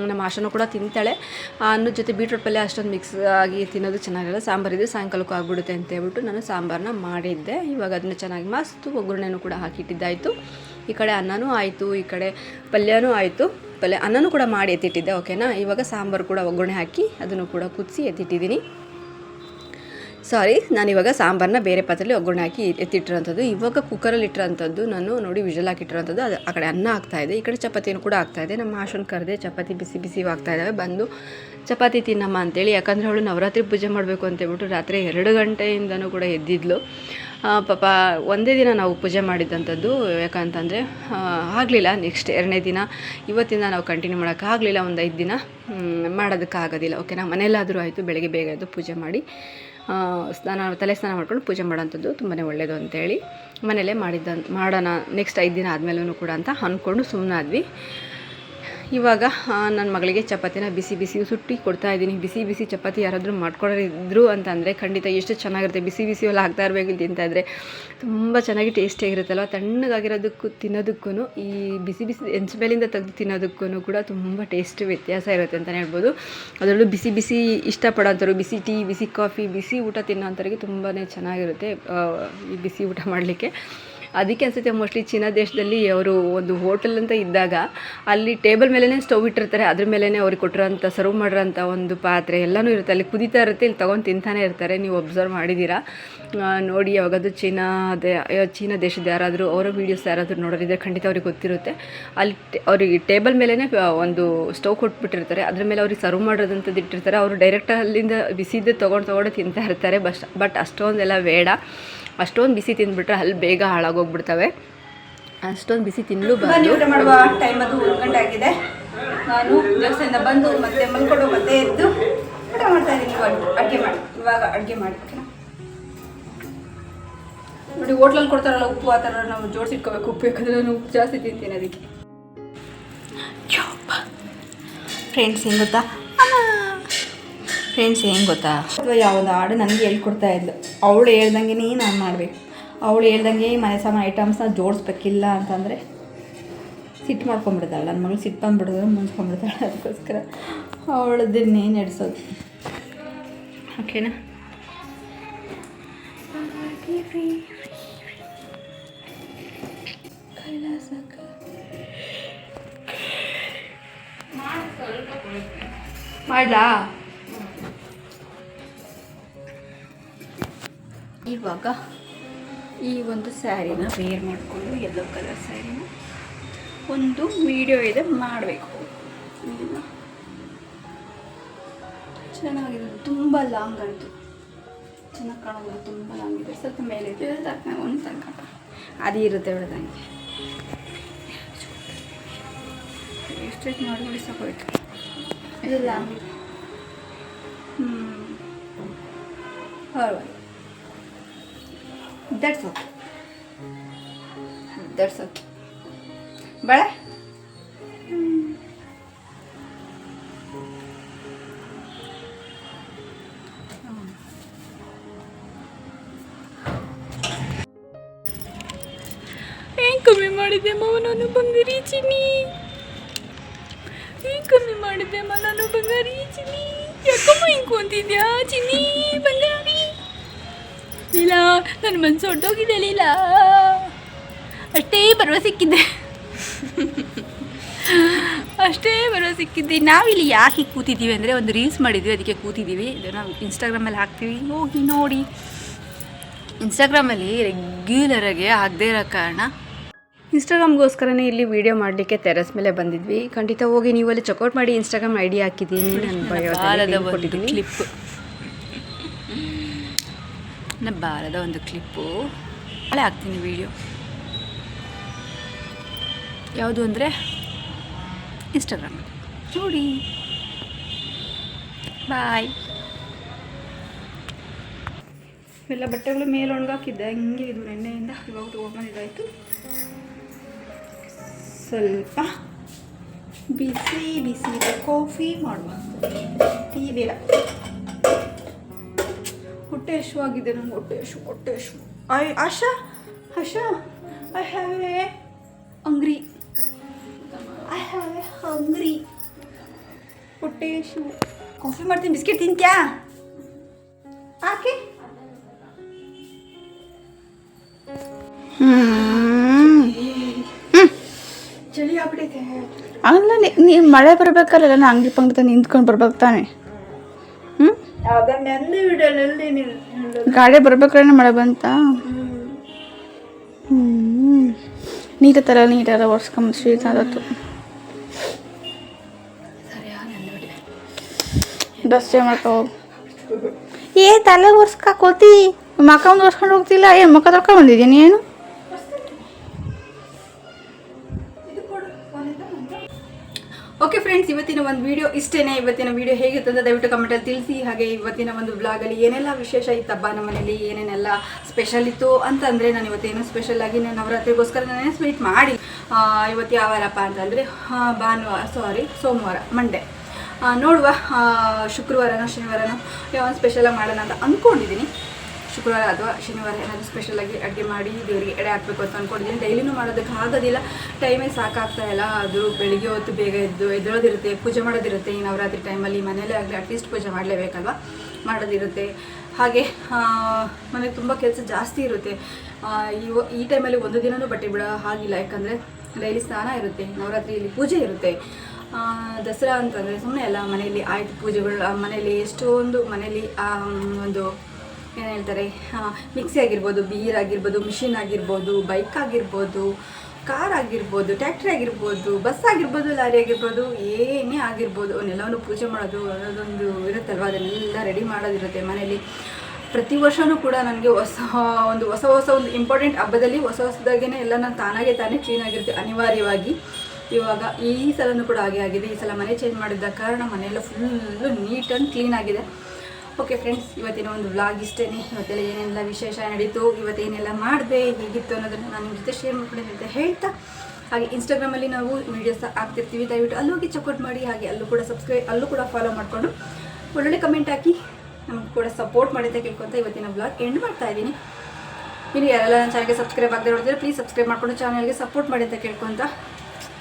ನಮ್ಮ ಆಶನೂ ಕೂಡ ತಿಂತಾಳೆ. ಆ, ಅನ್ನದ ಜೊತೆ ಬೀಟ್ರೂಟ್ ಪಲ್ಯ ಅಷ್ಟೊಂದು ಮಿಕ್ಸ್ ಆಗಿ ತಿನ್ನೋದು ಚೆನ್ನಾಗಿರಲ್ಲ ಸಾಂಬಾರಿದ್ರೆ ಸಾಯಂಕಾಲಕ್ಕೂ ಆಗ್ಬಿಡುತ್ತೆ ಅಂತ ಹೇಳ್ಬಿಟ್ಟು ನಾನು ಸಾಂಬಾರನ್ನ ಮಾಡಿದ್ದೆ. ಇವಾಗ ಅದನ್ನ ಚೆನ್ನಾಗಿ ಮಸ್ತು ಒಗ್ಗರಣೆನೂ ಕೂಡ ಹಾಕಿಟ್ಟಿದ್ದಾಯಿತು. ಈ ಕಡೆ ಅನ್ನನೂ ಆಯಿತು, ಈ ಕಡೆ ಪಲ್ಯನೂ ಆಯಿತು. ಪಲ್ಯ ಅನ್ನನೂ ಕೂಡ ಮಾಡಿ ಎತ್ತಿಟ್ಟಿದ್ದೆ ಓಕೆನಾ ಇವಾಗ ಸಾಂಬಾರು ಕೂಡ ಒಗ್ಗರಣೆ ಹಾಕಿ ಅದನ್ನು ಕೂಡ ಕುದಿಸಿ ಎತ್ತಿಟ್ಟಿದ್ದೀನಿ. ಸಾರಿ, ನಾನಿವಾಗ ಸಾಂಬಾರನ್ನ ಬೇರೆ ಪಾತ್ರೆಯಲ್ಲಿ ಒಗ್ಗರಣೆ ಹಾಕಿ ಎತ್ತಿಟ್ಟಿರೋಂಥದ್ದು. ಇವಾಗ ಕುಕ್ಕರಲ್ಲಿ ಇಟ್ಟಿರೋಂಥದ್ದು, ನಾನು ನೋಡಿ ವಿಜಲ್ ಹಾಕಿಟ್ಟಿರೋಂಥದ್ದು ಅದು ಆ ಕಡೆ ಅನ್ನ ಆಗ್ತಾ ಇದೆ. ಈ ಕಡೆ ಚಪಾತಿನೂ ಕೂಡ ಆಗ್ತಾ ಇದೆ. ನಮ್ಮ ಆಶನ್ ಕರೆದೆ ಚಪಾತಿ ಬಿಸಿ ಬಿಸಿ ಆಗ್ತಾ ಇದ್ದಾವೆ ಬಂದು ಚಪಾತಿ ತಿನ್ನಮ್ಮ ಅಂತೇಳಿ, ಯಾಕಂದರೆ ಅವಳು ನವರಾತ್ರಿ ಪೂಜೆ ಮಾಡಬೇಕು ಅಂತೇಳ್ಬಿಟ್ಟು ರಾತ್ರಿ ಎರಡು ಗಂಟೆಯಿಂದನೂ ಕೂಡ ಎದ್ದಿದ್ಲು. ಪಾಪ ಒಂದೇ ದಿನ ನಾವು ಪೂಜೆ ಮಾಡಿದ್ದಂಥದ್ದು ಯಾಕಂತಂದರೆ ಆಗಲಿಲ್ಲ ನೆಕ್ಸ್ಟ್ ಎರಡನೇ ದಿನ. ಇವತ್ತಿಂದ ನಾವು ಕಂಟಿನ್ಯೂ ಮಾಡೋಕ್ಕಾಗಲಿಲ್ಲ ಒಂದು ಐದು ದಿನ. ಮಾಡೋದಕ್ಕೆ ಓಕೆ ಓಕೆನಾ ಮನೆಯಲ್ಲಾದರೂ ಆಯಿತು, ಬೆಳಗ್ಗೆ ಬೇಗ ಆಯಿತು ಪೂಜೆ ಮಾಡಿ ಸ್ನಾನ ತಲೆ ಸ್ನಾನ ಮಾಡ್ಕೊಂಡು ಪೂಜೆ ಮಾಡೋಂಥದ್ದು ತುಂಬಾ ಒಳ್ಳೆಯದು ಅಂತೇಳಿ ಮನೇಲೇ ಮಾಡಿದ್ದ ಮಾಡೋಣ ನೆಕ್ಸ್ಟ್ ಐದು ದಿನ ಆದಮೇಲೂ ಕೂಡ ಅಂತ ಅಂದ್ಕೊಂಡು ಸುಮ್ಮನಾದ್ವಿ ಇವಾಗ ನನ್ನ ಮಗಳಿಗೆ ಚಪಾತಿನ ಬಿಸಿ ಬಿಸಿ ಸುಟ್ಟಿ ಕೊಡ್ತಾ ಇದ್ದೀನಿ. ಬಿಸಿ ಬಿಸಿ ಚಪಾತಿ ಯಾರಾದರೂ ಮಾಡ್ಕೊಡೋರಿದ್ರು ಅಂತಂದರೆ ಖಂಡಿತ ಎಷ್ಟು ಚೆನ್ನಾಗಿರುತ್ತೆ. ಬಿಸಿ ಬಿಸಿ ಎಲ್ಲ ಹಾಕ್ತಾ ಇರಬೇಕು ತಿಂತ ಇದ್ದರೆ ತುಂಬ ಚೆನ್ನಾಗಿ ಟೇಸ್ಟಿಯಾಗಿರುತ್ತಲ್ಲ ತಣ್ಣಗಾಗಿರೋದಕ್ಕೂ ತಿನ್ನೋದಕ್ಕೂ ಈ ಬಿಸಿ ಬಿಸಿ ಹೆಂಚ್ಮೇಲಿಂದ ತೆಗೆದು ತಿನ್ನೋದಕ್ಕೂ ಕೂಡ ತುಂಬ ಟೇಸ್ಟ್ ವ್ಯತ್ಯಾಸ ಇರುತ್ತೆ ಅಂತಲೇ ಹೇಳ್ಬೋದು. ಅದರಲ್ಲೂ ಬಿಸಿ ಬಿಸಿ ಇಷ್ಟಪಡೋಂಥವ್ರು, ಬಿಸಿ ಟೀ ಬಿಸಿ ಕಾಫಿ ಬಿಸಿ ಊಟ ತಿನ್ನೋಂಥವ್ರಿಗೆ ತುಂಬಾ ಚೆನ್ನಾಗಿರುತ್ತೆ ಈ ಬಿಸಿ ಊಟ ಮಾಡಲಿಕ್ಕೆ. ಅದಕ್ಕೆ ಅನಿಸುತ್ತೆ ಮೋಸ್ಟ್ಲಿ ಚೀನಾ ದೇಶದಲ್ಲಿ ಅವರು ಒಂದು ಹೋಟೆಲ್ ಅಂತ ಇದ್ದಾಗ ಅಲ್ಲಿ ಟೇಬಲ್ ಮೇಲೇ ಸ್ಟವ್ ಇಟ್ಟಿರ್ತಾರೆ ಅದ್ರ ಮೇಲೇ ಅವ್ರಿಗೆ ಕೊಟ್ಟಿರೋಂಥ ಸರ್ವ್ ಮಾಡಿರೋಂಥ ಒಂದು ಪಾತ್ರೆ ಎಲ್ಲನೂ ಇರುತ್ತೆ. ಅಲ್ಲಿ ಕುದೀತಾ ಇರುತ್ತೆ ಇಲ್ಲಿ ತೊಗೊಂಡು ತಿಂತಾನೆ ಇರ್ತಾರೆ. ನೀವು ಒಬ್ಸರ್ವ್ ಮಾಡಿದ್ದೀರಾ? ನೋಡಿ ಯಾವಾಗಾದ್ರೂ ಚೀನಾ ಅಯ್ಯೋ, ಚೀನಾ ದೇಶದ ಯಾರಾದರೂ ಅವರ ವೀಡಿಯೋಸ್ ಯಾರಾದರೂ ನೋಡೋರಿದ್ರೆ ಖಂಡಿತ ಅವ್ರಿಗೆ ಗೊತ್ತಿರುತ್ತೆ. ಅಲ್ಲಿ ಅವರಿಗೆ ಅವ್ರಿಗೆ ಟೇಬಲ್ ಮೇಲೇ ಒಂದು ಸ್ಟೌವ್ ಕೊಟ್ಬಿಟ್ಟಿರ್ತಾರೆ. ಅದ್ರ ಮೇಲೆ ಅವ್ರಿಗೆ ಸರ್ವ್ ಮಾಡೋದಂಥದ್ದು ಇಟ್ಟಿರ್ತಾರೆ. ಅವರು ಡೈರೆಕ್ಟ್ ಅಲ್ಲಿಂದ ಬಿಸಿದ್ದು ತೊಗೊಂಡು ತೊಗೊಂಡು ತಿಂತಾ ಇರ್ತಾರೆ. ಬಸ್ ಬಟ್ ಅಷ್ಟೊಂದೆಲ್ಲ ಬೇಡ. ಅಷ್ಟೊಂದು ಬಿಸಿ ತಿಂದ್ಬಿಟ್ರೆ ಅಲ್ಲಿ ಬೇಗ ಹಾಳಾಗೋಗ್ಬಿಡ್ತವೆ. ಅಷ್ಟೊಂದು ಬಿಸಿ ತಿನ್ನಲು ತಿನ್ನಲೂಬಾರ್ದು ಊಟ ಮಾಡುವ ಟೈಮ್ ಅದು ಒಂದು ಗಂಟೆ ಆಗಿದೆ. ನಾನು ದೇವಸ್ಥಾನದಿಂದ ಬಂದು ಮತ್ತೆ ಮಲ್ಕೊಂಡು ಮತ್ತೆ ಎದ್ದು ಊಟ ಮಾಡ್ತಾ ಇದ್ದೀನಿ ಇವಾಗ. ಅಡುಗೆ ಮಾಡಿ. ಇವಾಗ ಅಡುಗೆ ಮಾಡಿ ನೋಡಿ ಹೋಟ್ಲಲ್ಲಿ ಕೊಡ್ತಾರಲ್ಲ ಉಪ್ಪು ಆ ಥರ ನಾವು ಜೋಡಿಸಿಟ್ಕೋಬೇಕು. ಉಪ್ಪು ಯಾಕಂದರೆ ನಾನು ಉಪ್ಪು ಜಾಸ್ತಿ ತಿಂತೀನಿ ಅದಕ್ಕೆ. ಫ್ರೆಂಡ್ಸ್ ಹೆಂಗೆ ಗೊತ್ತಾ? ಫ್ರೆಂಡ್ಸ್ ಹೆಂಗೆ ಗೊತ್ತಾ? ಅಥವಾ ಯಾವುದೋ ಹಾಡು ನನಗೆ ಹೇಳ್ಕೊಡ್ತಾ ಇದ್ಲು. ಅವಳು ಹೇಳ್ದಂಗೆ ನಾನು ಮಾಡಬೇಕು. ಅವಳು ಹೇಳ್ದಂಗೆ ಮನೆ ಸಾಮಾನು ಐಟಮ್ಸ್ನ ಜೋಡಿಸ್ಬೇಕಿಲ್ಲ ಅಂತಂದರೆ ಸಿಟ್ಟು ಮಾಡ್ಕೊಂಬಿಡ್ತಾಳೆ ನನ್ನ ಮಗಳು ಸಿಟ್ಟು ಬಂದ್ಬಿಡಿದ್ರೆ ಮುಂಚ್ಕೊಂಡ್ಬಿಡ್ತಾಳೆ ಅದಕ್ಕೋಸ್ಕರ ಅವಳದನ್ನೇ ನಡೆಸೋದು ಓಕೆನಾ ಮಾಡ್ಲಾ? ಇವಾಗ ಈ ಒಂದು ಸ್ಯಾರಿನ ವೇರ್ ಮಾಡಿಕೊಂಡು ಯೆಲ್ಲೋ ಕಲರ್ ಸ್ಯಾರಿನ ಒಂದು ವಿಡಿಯೋ ಇದೆ ಮಾಡಬೇಕು. ಚೆನ್ನಾಗಿದೆ. ತುಂಬ ಲಾಂಗ್ ಆಯಿತು. ಚೆನ್ನಾಗಿ ಕಾಣೋದು ತುಂಬ ಲಾಂಗ್ ಇದೆ. ಸ್ವಲ್ಪ ಮೇಲೆ ತಕ್ಕ ಒಂದು ತನಕ ಅದು ಇರುತ್ತೆ ಹೇಳ್ದಂಗೆ ಎಷ್ಟೆಷ್ಟು ಮಾಡಿ ಮಾಡಿ ಸಾಕೋಯ್ತು ಇದು ಲಾಂಗ್ ಇದೆ ಹ್ಞೂ ಪರವಾಗಿಲ್ಲ. ದಟ್ಸ್ ಓಕೆ ದಟ್ಸ್ ಓಕೆ ಬಳ ಕಮ್ಮಿ ಮಾಡಿದ್ದೆ ಮಾವ ನಾನು ಬಂಗಾರಿ ಚಿನ್ನಿ? ಹೆಂಗೆ ಕಮ್ಮಿ ಮಾಡಿದ್ದೆ ಅಮ್ಮ ನಾನು ಬಂಗಾರಿ ಚಿನ್ನಿ? ಯಾಕಮ್ಮ ಹಿಂಗೆ ಕುಂತಿದ್ಯಾ ಚಿನ್ನಿ? ಬಂಗಾರಿ? ಇಲ್ಲ ನನ್ನ ಮನಸ್ಸು ಹೊಟ್ಟೋಗಿದೆ ಇಲ್ಲ ಅಷ್ಟೇ ಬರುವ ಸಿಕ್ಕಿದ್ದೆ. ಅಷ್ಟೇ ಬರೋ ಸಿಕ್ಕಿದ್ದೆ. ನಾವಿಲ್ಲಿ ಯಾಕೆ ಕೂತಿದ್ದೀವಿ ಅಂದರೆ ಒಂದು ರೀಲ್ಸ್ ಮಾಡಿದ್ವಿ ಅದಕ್ಕೆ ಕೂತಿದ್ದೀವಿ. ಇದನ್ನು ಇನ್ಸ್ಟಾಗ್ರಾಮಲ್ಲಿ ಹಾಕ್ತೀವಿ. ಹೋಗಿ ನೋಡಿ. ಇನ್ಸ್ಟಾಗ್ರಾಮಲ್ಲಿ ರೆಗ್ಯುಲರಾಗಿ ಆಗದೇ ಇರೋ ಕಾರಣ. ಇನ್ಸ್ಟಾಗ್ರಾಮ್ಗೋಸ್ಕರನೇ ಇಲ್ಲಿ ವಿಡಿಯೋ ಮಾಡಲಿಕ್ಕೆ ಟೆರೆಸ್ ಮೇಲೆ ಬಂದಿದ್ವಿ. ಖಂಡಿತ ಹೋಗಿ ನೀವು ಅಲ್ಲಿ ಚೆಕ್ಔಟ್ ಮಾಡಿ ಇನ್ಸ್ಟಾಗ್ರಾಮ್ ಐ ಡಿ ಹಾಕಿದ್ದೀನಿ ನನ್ನ ಕ್ಲಿಪ್ ನನ್ನ ಬಾರದ ಒಂದು ಕ್ಲಿಪ್ಪು. ನಾಳೆ ಹಾಕ್ತೀನಿ ವಿಡಿಯೋ ಯಾವುದು ಅಂದರೆ ಇನ್ಸ್ಟಾಗ್ರಾಮ್ ನೋಡಿ. ಬಾಯ್ ಎಲ್ಲ ಬಟ್ಟೆಗಳು ಮೇಲೆ ಒಣಗಾಕಿದ್ದೆ. ಹಿಂಗೆ ಇದು ನೆನ್ನೆಯಿಂದ ಇವಾಗ ತೊಗೊಂಬಂದಿದ್ದಾಯಿತು ಸ್ವಲ್ಪ ಬಿಸಿ ಬಿಸಿ ಕಾಫಿ ಮಾಡುವ ಟೀ ಬೇಡ. ಹೊಟ್ಟೆ ಹಶುವಾಗಿದೆ ನಂಗೆ ಹೊಟ್ಟೆ ಹಶು ಹೊಟ್ಟೆ ಹಶು ಐ ಆಶಾ ಆಶಾ I have a angry I have a hungry ಹೊಟ್ಟೆ ಹಶು ಕಾಫಿ ಮಾಡ್ತೀನಿ ಬಿಸ್ಕೆಟ್ ತಿಂತ್ಯಾ? ಆಕೆ? ಚಳಿ ಆಗ್ಬಿಟ್ಟೈತೆ ಅಲ್ಲ ನೀವು ಮಳೆ ಬರ್ಬೇಕಲ್ಲ ನಾನು ಅಂಗಡಿ ಪಂಗಡಿ ನಿಂತ್ಕೊಂಡು ಬರ್ಬೇಕು ತಾನೆ. ನೆಲ್ಲಿ ಗಾಡಿ ಬರ್ಬೇಕಾದ್ರೆ ಮಳೆ ಬಂತ? ಹ್ಞೂ ನೀರತ್ತಲ್ಲ ನೀರೆಲ್ಲ ಒರ್ಸ್ಕೊಂಬ ಶೀತ ಆದತ್ತು ಡಸ್ಟ್ ಮಾಡ್ಕೊ? ಏ ತಲೆ ಒರ್ಸ್ಕಾಕೋತಿ ಮಕ್ಕ ಒಂದು ಒರ್ಸ್ಕೊಂಡು ಹೋಗ್ತಿಲ್ಲ? ಏನು ಮಕ್ಕ ತೊಳ್ಕೊಂಡು ಬಂದಿದ್ದೀನಿ ಏನು ಓಕೆ ಫ್ರೆಂಡ್ಸ್ ಇವತ್ತಿನ ಒಂದು ವಿಡಿಯೋ ಇಷ್ಟೇನೆ. ಇವತ್ತಿನ ವಿಡಿಯೋ ಹೇಗಿತ್ತು ಅಂತ ದಯವಿಟ್ಟು ಕಮೆಂಟಲ್ಲಿ ತಿಳಿಸಿ. ಹಾಗೆ ಇವತ್ತಿನ ಒಂದು ಬ್ಲಾಗಲ್ಲಿ ಏನೆಲ್ಲ ವಿಶೇಷ ಇತ್ತಪ್ಪ ನಮ್ಮ ಮನೇಲಿ, ಏನೇನೆಲ್ಲ ಸ್ಪೆಷಲ್ ಇತ್ತು ಅಂತಂದರೆ ನಾನು ಇವತ್ತೇನು ಸ್ಪೆಷಲ್ ಆಗಿ ನಾನು ನವರಾತ್ರಿಗೋಸ್ಕರ ನಾನೇ ಸ್ವೀಟ್ ಮಾಡಿ ಇವತ್ತು ಯಾವ ವಾರಪ್ಪ ಅಂತಂದರೆ ಭಾನುವಾರ ಸಾರಿ ಸೋಮವಾರ ಮಂಡೇ ನೋಡುವ ಶುಕ್ರವಾರನ ಶುಕ್ರವಾರನೋ, ಶನಿವಾರನೋ ಯಾವ ಸ್ಪೆಷಲಾಗಿ ಮಾಡೋಣ ಅಂತ ಅಂದ್ಕೊಂಡಿದ್ದೀನಿ ಶುಕ್ರವಾರ ಅಥವಾ ಶನಿವಾರ ಏನಾದರೂ ಸ್ಪೆಷಲಾಗಿ ಅಡುಗೆ ಮಾಡಿ ದೇವರಿಗೆ ಎಡೆ ಹಾಕ್ಬೇಕು ಅಂತ ಅಂದ್ಕೊಂಡಿದ್ದೀನಿ ಡೈಲಿನೂ ಮಾಡೋದಕ್ಕೆ ಆಗೋದಿಲ್ಲ. ಟೈಮೇ ಸಾಕಾಗ್ತಾ ಇಲ್ಲ. ಅದು ಬೆಳಿಗ್ಗೆ ಹೊತ್ತು ಬೇಗ ಎದ್ದು ಎದ್ದೋದಿರುತ್ತೆ ಪೂಜೆ ಮಾಡೋದಿರುತ್ತೆ. ಈ ನವರಾತ್ರಿ ಟೈಮಲ್ಲಿ ಮನೇಲೇ ಆಗಲಿ ಅಟ್ಲೀಸ್ಟ್ ಪೂಜೆ ಮಾಡಲೇಬೇಕಲ್ವ? ಮಾಡೋದಿರುತ್ತೆ. ಹಾಗೆ ಮನೆಗೆ ತುಂಬ ಕೆಲಸ ಜಾಸ್ತಿ ಇರುತ್ತೆ. ಈ ಈ ಟೈಮಲ್ಲಿ ಒಂದು ದಿನವೂ ಬಟ್ಟೆ ಬಿಡೋ ಹಾಗಿಲ್ಲ. ಯಾಕಂದರೆ ಡೈಲಿ ಸ್ನಾನ ಇರುತ್ತೆ, ನವರಾತ್ರಿಯಲ್ಲಿ ಪೂಜೆ ಇರುತ್ತೆ. ದಸರಾ ಅಂತಂದರೆ ಸುಮ್ಮನೆ ಅಲ್ಲ, ಮನೆಯಲ್ಲಿ ಆಯ್ತು ಪೂಜೆಗಳು ಮನೆಯಲ್ಲಿ ಎಷ್ಟೊಂದು ಮನೆಯಲ್ಲಿ ಒಂದು ಏನು ಹೇಳ್ತಾರೆ? ಮಿಕ್ಸಿ ಆಗಿರ್ಬೋದು ಬೀರ್ ಆಗಿರ್ಬೋದು ಮಿಷಿನ್ ಆಗಿರ್ಬೋದು ಬೈಕ್ ಆಗಿರ್ಬೋದು ಕಾರ್ ಆಗಿರ್ಬೋದು ಟ್ಯಾಕ್ಟ್ರಿ ಆಗಿರ್ಬೋದು ಬಸ್ ಆಗಿರ್ಬೋದು, ಲಾರಿ ಆಗಿರ್ಬೋದು, ಏನೇ ಆಗಿರ್ಬೋದು, ಅವನ್ನೆಲ್ಲವನ್ನು ಪೂಜೆ ಮಾಡೋದು ಅನ್ನೋದೊಂದು ಇರುತ್ತಲ್ವ? ಅದನ್ನೆಲ್ಲ ರೆಡಿ ಮಾಡೋದಿರುತ್ತೆ ಮನೆಯಲ್ಲಿ. ಪ್ರತಿ ವರ್ಷವೂ ಕೂಡ ನನಗೆ ಹೊಸ ಒಂದು ಹೊಸ ಹೊಸ ಒಂದು ಇಂಪಾರ್ಟೆಂಟ್ ಹಬ್ಬದಲ್ಲಿ ಹೊಸ ಹೊಸದಾಗೇ ಎಲ್ಲ ನಾನು ತಾನಾಗೆ ತಾನೇ ಕ್ಲೀನ್ ಆಗಿರುತ್ತೆ, ಅನಿವಾರ್ಯವಾಗಿ. ಇವಾಗ ಈ ಸಲನೂ ಕೂಡ ಹಾಗೆ ಆಗಿದೆ. ಈ ಸಲ ಮನೆ ಚೇಂಜ್ ಮಾಡಿದ್ದ ಕಾರಣ ಮನೆಯೆಲ್ಲ ಫುಲ್ಲು ನೀಟ್ ಆ್ಯಂಡ್ ಕ್ಲೀನ್ ಆಗಿದೆ. ಓಕೆ ಫ್ರೆಂಡ್ಸ್ ಇವತ್ತಿನ ಒಂದು ವ್ಲಾಗ್ ಇಷ್ಟೇ ಇವತ್ತೆಲ್ಲ ಏನೆಲ್ಲ ವಿಶೇಷ ನಡೀತು, ಇವತ್ತೇನೆಲ್ಲ ಮಾಡಿದೆ, ಹೇಗಿತ್ತು ಅನ್ನೋದನ್ನು ನಾನು ನಿಮ್ಮ ಜೊತೆ ಶೇರ್ ಮಾಡ್ಕೊಂಡಿದ್ದೆ ಅಂತ ಹೇಳ್ತಾ. ಹಾಗೆ ಇನ್ಸ್ಟಾಗ್ರಾಮಲ್ಲಿ ನಾವು ವೀಡಿಯೋಸ್ ಹಾಕ್ತಿರ್ತೀವಿ. ದಯವಿಟ್ಟು ಅಲ್ಲೂ ಹೋಗಿ ಚೆಕ್ಔಟ್ ಮಾಡಿ, ಹಾಗೆ ಅಲ್ಲೂ ಕೂಡ ಸಬ್ಸ್ಕ್ರೈಬ್ ಅಲ್ಲೂ ಕೂಡ ಫಾಲೋ ಮಾಡಿಕೊಂಡು ಒಳ್ಳೊಳ್ಳೆ ಕಮೆಂಟ್ ಹಾಕಿ ನಮ್ಗೆ ಕೂಡ ಸಪೋರ್ಟ್ ಮಾಡಿ ಅಂತ ಕೇಳ್ಕೊತ ಇವತ್ತಿನ ಬ್ಲಾಗ್ ಎಂಡ್ ಮಾಡ್ತಾ ಇದ್ದೀನಿ. ಇನ್ನು ಯಾರೆಲ್ಲ ನನ್ನ ಚಾನಲ್ಗೆ ಸಬ್ಸ್ಕ್ರೈಬ್ ಆಗದೆ ನೋಡಿದ್ರೆ ಪ್ಲೀಸ್ ಸಬ್ಸ್ಕ್ರೈಬ್ ಮಾಡಿಕೊಂಡು ಚಾನಲ್ಗೆ ಸಪೋರ್ಟ್ ಮಾಡಿ ಅಂತ ಕೇಳ್ಕೊತ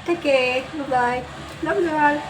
take care bye love you all